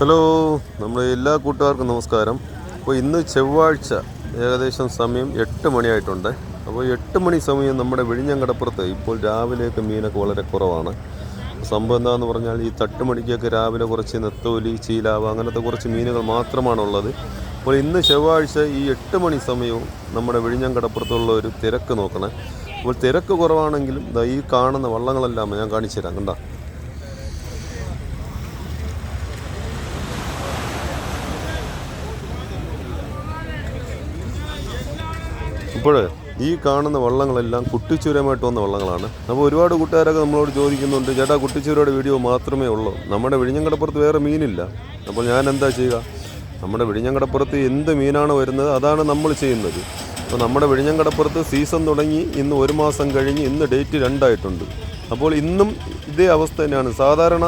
Hello നമ്മുടെ എല്ലാ കൂട്ടുകാർക്കും നമസ്കാരം. അപ്പോൾ ഇന്ന് ചൊവ്വാഴ്ച ഏകദേശം സമയം എട്ട് മണിയായിട്ടുണ്ട്. അപ്പോൾ എട്ട് മണി സമയം നമ്മുടെ വിഴിഞ്ഞങ്കടപ്പുറത്ത് ഇപ്പോൾ രാവിലെയൊക്കെ മീനൊക്കെ വളരെ കുറവാണ്. സംഭവം എന്താണെന്ന് പറഞ്ഞാൽ ഈ തട്ടുമണിക്കൊക്കെ രാവിലെ കുറച്ച് നെത്തോലി ചീലാവ് അങ്ങനത്തെ കുറച്ച് മീനുകൾ മാത്രമാണുള്ളത്. അപ്പോൾ ഇന്ന് ചൊവ്വാഴ്ച ഈ എട്ട് മണി സമയവും നമ്മുടെ വിഴിഞ്ഞങ്കടപ്പുറത്തുള്ള ഒരു തിരക്ക് നോക്കണേ. അപ്പോൾ തിരക്ക് കുറവാണെങ്കിലും ഈ കാണുന്ന വള്ളങ്ങളെല്ലാം ഞാൻ കാണിച്ചു തരാം കണ്ടോ? ഇപ്പോൾ ഈ കാണുന്ന വള്ളങ്ങളെല്ലാം കുട്ടിച്ചൂരമായിട്ട് വന്ന വള്ളങ്ങളാണ്. അപ്പോൾ ഒരുപാട് കൂട്ടുകാരൊക്കെ നമ്മളോട് ചോദിക്കുന്നുണ്ട് ചേട്ടാ കുട്ടിച്ചൂരയുടെ വീഡിയോ മാത്രമേ ഉള്ളൂ. നമ്മുടെ വിഴിഞ്ഞങ്കടപ്പുറത്ത് വേറെ മീനില്ല. അപ്പോൾ ഞാൻ എന്താ ചെയ്യുക? നമ്മുടെ വിഴിഞ്ഞങ്കടപ്പുറത്ത് എന്ത് മീനാണ് വരുന്നത്? അതാണ് നമ്മൾ ചെയ്യുന്നത്. അപ്പോൾ നമ്മുടെ വിഴിഞ്ഞങ്കടപ്പുറത്ത് സീസൺ തുടങ്ങി ഇന്ന് ഒരു മാസം കഴിഞ്ഞ് ഇന്ന് ഡേറ്റ് രണ്ടായിട്ടുണ്ട്. അപ്പോൾ ഇന്നും ഇതേ അവസ്ഥ തന്നെയാണ്. സാധാരണ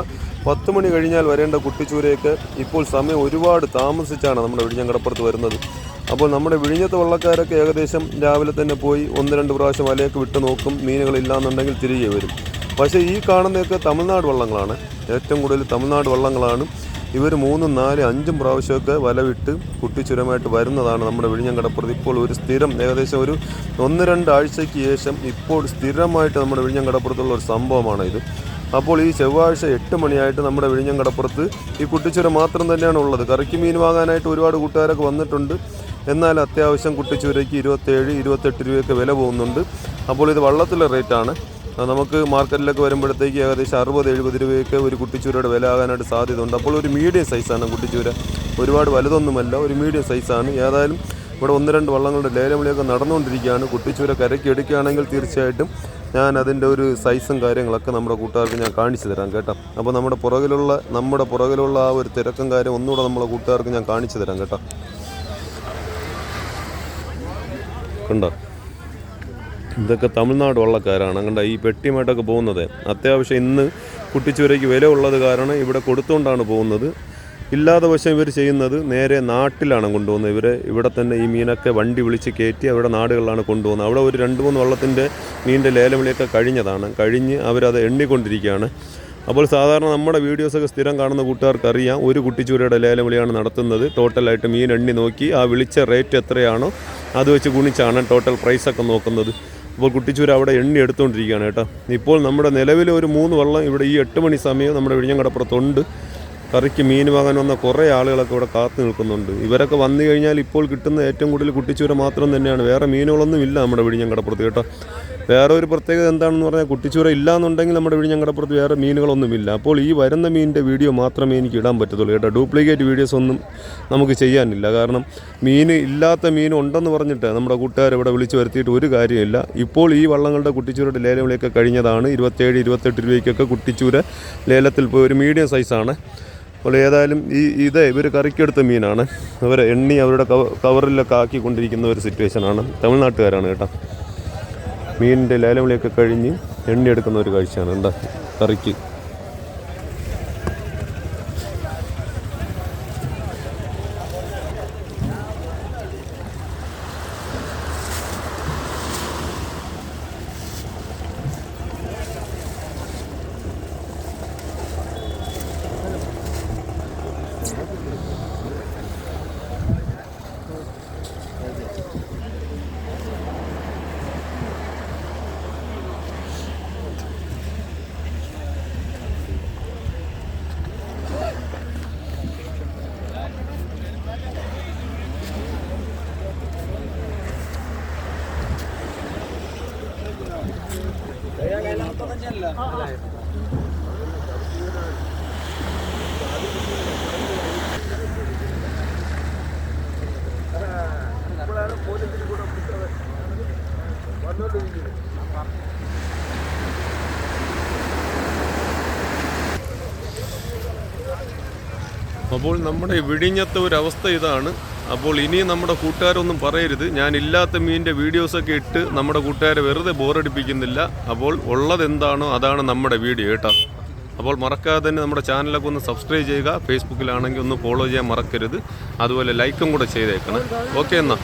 പത്ത് മണി കഴിഞ്ഞാൽ വരേണ്ട കുട്ടിച്ചൂരയൊക്കെ ഇപ്പോൾ സമയം ഒരുപാട് താമസിച്ചാണ് നമ്മുടെ വിഴിഞ്ഞങ്കടപ്പുറത്ത് വരുന്നത്. അപ്പോൾ നമ്മുടെ വിഴിഞ്ഞത്തെ വള്ളക്കാരൊക്കെ ഏകദേശം രാവിലെ തന്നെ പോയി ഒന്ന് രണ്ട് പ്രാവശ്യം വലയൊക്കെ വിട്ട് നോക്കും മീനുകളില്ലാന്നുണ്ടെങ്കിൽ തിരികെ വരും. പക്ഷേ ഈ കാണുന്നതൊക്കെ തമിഴ്നാട് വള്ളങ്ങളാണ്. ഏറ്റവും കൂടുതൽ തമിഴ്നാട് വള്ളങ്ങളാണ്. ഇവർ മൂന്നും നാല് അഞ്ചും പ്രാവശ്യമൊക്കെ വല വിട്ട് കുട്ടിച്ചുരമായിട്ട് വരുന്നതാണ് നമ്മുടെ വിഴിഞ്ഞം കടപ്പുറത്ത് ഇപ്പോൾ ഒരു സ്ഥിരം ഏകദേശം ഒരു ഒന്ന് രണ്ടാഴ്ചയ്ക്ക് ശേഷം ഇപ്പോൾ സ്ഥിരമായിട്ട് നമ്മുടെ വിഴിഞ്ഞം കടപ്പുറത്തുള്ള ഒരു സംഭവമാണ് ഇത്. അപ്പോൾ ഈ ചൊവ്വാഴ്ച എട്ട് മണിയായിട്ട് നമ്മുടെ വിഴിഞ്ഞം കടപ്പുറത്ത് ഈ കുട്ടിച്ചുര മാത്രം തന്നെയാണ് ഉള്ളത്. കറിക്ക് മീൻ വാങ്ങാനായിട്ട് ഒരുപാട് കൂട്ടുകാരൊക്കെ വന്നിട്ടുണ്ട്. എന്നാൽ അത്യാവശ്യം കുട്ടിച്ചൂരയ്ക്ക് ഇരുപത്തേഴ് ഇരുപത്തെട്ട് രൂപയൊക്കെ വില പോകുന്നുണ്ട്. അപ്പോൾ ഇത് വള്ളത്തിലെ റേറ്റാണ് നമുക്ക് മാർക്കറ്റിലൊക്കെ വരുമ്പോഴത്തേക്ക് ഏകദേശം അറുപത് എഴുപത് രൂപയൊക്കെ ഒരു കുട്ടിച്ചൂരയുടെ വില ആകാനായിട്ട് സാധ്യതയുണ്ട്. അപ്പോൾ ഒരു മീഡിയം സൈസാണ് കുട്ടിച്ചൂര. ഒരുപാട് വലുതൊന്നുമല്ല ഒരു മീഡിയം സൈസാണ് ഏതായാലും ഇവിടെ ഒന്ന് രണ്ട് വള്ളങ്ങളുടെ ലേലവിളിയൊക്കെ നടന്നുകൊണ്ടിരിക്കുകയാണ്. കുട്ടിച്ചൂര കരയ്ക്ക് എടുക്കുകയാണെങ്കിൽ തീർച്ചയായിട്ടും ഞാൻ അതിന്റെ ഒരു സൈസും കാര്യങ്ങളൊക്കെ നമ്മുടെ കൂട്ടുകാർക്ക് ഞാൻ കാണിച്ചു തരാം കേട്ടോ. അപ്പോൾ നമ്മുടെ പുറകിലുള്ള നമ്മുടെ പുറകിലുള്ള ആ ഒരു തിരക്കും കാര്യം ഒന്നുകൂടെ നമ്മുടെ കൂട്ടുകാർക്ക് ഞാൻ കാണിച്ചു തരാം കേട്ടോ. കണ്ടോ? ഇതൊക്കെ തമിഴ്നാട് വള്ളക്കാരാണ്. കണ്ട ഈ പെട്ടിയുമായിട്ടൊക്കെ പോകുന്നത്. അത്യാവശ്യം ഇന്ന് കുട്ടിച്ചുവരയ്ക്ക് വില ഉള്ളത് കാരണം ഇവിടെ കൊടുത്തുകൊണ്ടാണ് പോകുന്നത്. ഇല്ലാതെ വശം ഇവർ ചെയ്യുന്നത് നേരെ നാട്ടിലാണ് കൊണ്ടുപോകുന്നത്. ഇവർ ഇവിടെ തന്നെ ഈ മീനൊക്കെ വണ്ടി വിളിച്ച് കയറ്റി അവരുടെ നാടുകളിലാണ് കൊണ്ടുപോകുന്നത്. അവിടെ ഒരു രണ്ട് മൂന്ന് വള്ളത്തിന്റെ മീനിന്റെ ലേലവിളിയൊക്കെ കഴിഞ്ഞതാണ്. കഴിഞ്ഞ് അവരത് എണ്ണിക്കൊണ്ടിരിക്കുകയാണ്. അപ്പോൾ സാധാരണ നമ്മുടെ വീഡിയോസൊക്കെ സ്ഥിരം കാണുന്ന കൂട്ടുകാർക്ക് അറിയാം ഒരു കുട്ടിച്ചൂരയുടെ ലേലം ലേലവിളിയാണ് നടത്തുന്നത്. ടോട്ടലായിട്ട് മീൻ എണ്ണി നോക്കി ആ വിളിച്ച റേറ്റ് എത്രയാണോ അത് വെച്ച് ഗുണിച്ചാണ് ടോട്ടൽ പ്രൈസൊക്കെ നോക്കുന്നത്. അപ്പോൾ കുട്ടിച്ചൂർ അവിടെ എണ്ണി എടുത്തുകൊണ്ടിരിക്കുകയാണ് കേട്ടോ. ഇപ്പോൾ നമ്മുടെ നിലവിലെ ഒരു മൂന്ന് വള്ളം ഇവിടെ ഈ എട്ട് മണി സമയം നമ്മുടെ വിഴിഞ്ഞങ്കടപ്പുറത്തുണ്ട് കറിക്ക് മീൻ വാങ്ങാൻ വന്ന കുറേ ആളുകളൊക്കെ ഇവിടെ കാത്തു നിൽക്കുന്നുണ്ട്. ഇവരൊക്കെ വന്നു കഴിഞ്ഞാൽ ഇപ്പോൾ കിട്ടുന്ന ഏറ്റവും കൂടുതൽ കുട്ടിച്ചൂര മാത്രം തന്നെയാണ്. വേറെ മീനുകളൊന്നും ഇല്ല നമ്മുടെ വിഴിഞ്ഞങ്കടപ്പുറത്ത് കേട്ടോ. വേറെ ഒരു പ്രത്യേകത എന്താണെന്ന് പറഞ്ഞാൽ കുട്ടിച്ചൂര ഇല്ലാന്നുണ്ടെങ്കിൽ നമ്മുടെ വീട് ഞങ്ങളുടെ പുറത്ത് വേറെ മീനുകളൊന്നുമില്ല. അപ്പോൾ ഈ വരുന്ന മീനിന്റെ വീഡിയോ മാത്രമേ എനിക്ക് ഇടാൻ പറ്റത്തുള്ളൂ. കേട്ടോ ഡ്യൂപ്ലിക്കേറ്റ് വീഡിയോസ് ഒന്നും നമുക്ക് ചെയ്യാനില്ല. കാരണം മീൻ ഇല്ലാത്ത മീൻ ഉണ്ടെന്ന് പറഞ്ഞിട്ട് നമ്മുടെ കൂട്ടുകാർ ഇവിടെ വിളിച്ചു വരുത്തിയിട്ട് ഒരു കാര്യമില്ല. ഇപ്പോൾ ഈ വള്ളങ്ങളുടെ കുട്ടിച്ചൂരയുടെ ലേലവിളിയൊക്കെ കഴിഞ്ഞതാണ്. ഇരുപത്തേഴ് ഇരുപത്തെട്ട് രൂപയ്ക്കൊക്കെ കുട്ടിച്ചൂര ലേലത്തിൽ പോയി ഒരു മീഡിയം സൈസാണ്. അപ്പോൾ ഏതായാലും ഈ ഇത് ഇവർ കറിക്കെടുത്ത മീനാണ്. അവർ എണ്ണി അവരുടെ കവ- കവറിലൊക്കെ ആക്കിക്കൊണ്ടിരിക്കുന്ന ഒരു സിറ്റുവേഷനാണ് തമിഴ്നാട്ടുകാരാണ് കേട്ടോ. മീനിന്റെ ലേലവിളിയൊക്കെ കഴിഞ്ഞ് എണ്ണിയെടുക്കുന്ന ഒരു കാഴ്ചയാണ്. എന്താ? കറിക്ക്. അപ്പോൾ നമ്മുടെ വിഴിഞ്ഞത്തെ ഒരവസ്ഥ ഇതാണ്. അപ്പോൾ ഇനി നമ്മുടെ കൂട്ടുകാരൊന്നും പറയരുത്. ഞാൻ ഇല്ലാത്ത മീനിന്റെ വീഡിയോസൊക്കെ ഇട്ട് നമ്മുടെ കൂട്ടുകാരെ വെറുതെ ബോറടിപ്പിക്കുന്നില്ല അപ്പോൾ ഉള്ളതെന്താണോ അതാണ് നമ്മുടെ വീഡിയോ കേട്ടോ. അപ്പോൾ മറക്കാതെ തന്നെ നമ്മുടെ ചാനലൊക്കെ ഒന്ന് സബ്സ്ക്രൈബ് ചെയ്യുക. ഫേസ്ബുക്കിലാണെങ്കിൽ ഒന്ന് ഫോളോ ചെയ്യാൻ മറക്കരുത്. അതുപോലെ ലൈക്കും കൂടെ ചെയ്തേക്കണം. ഓക്കെ എന്നാൽ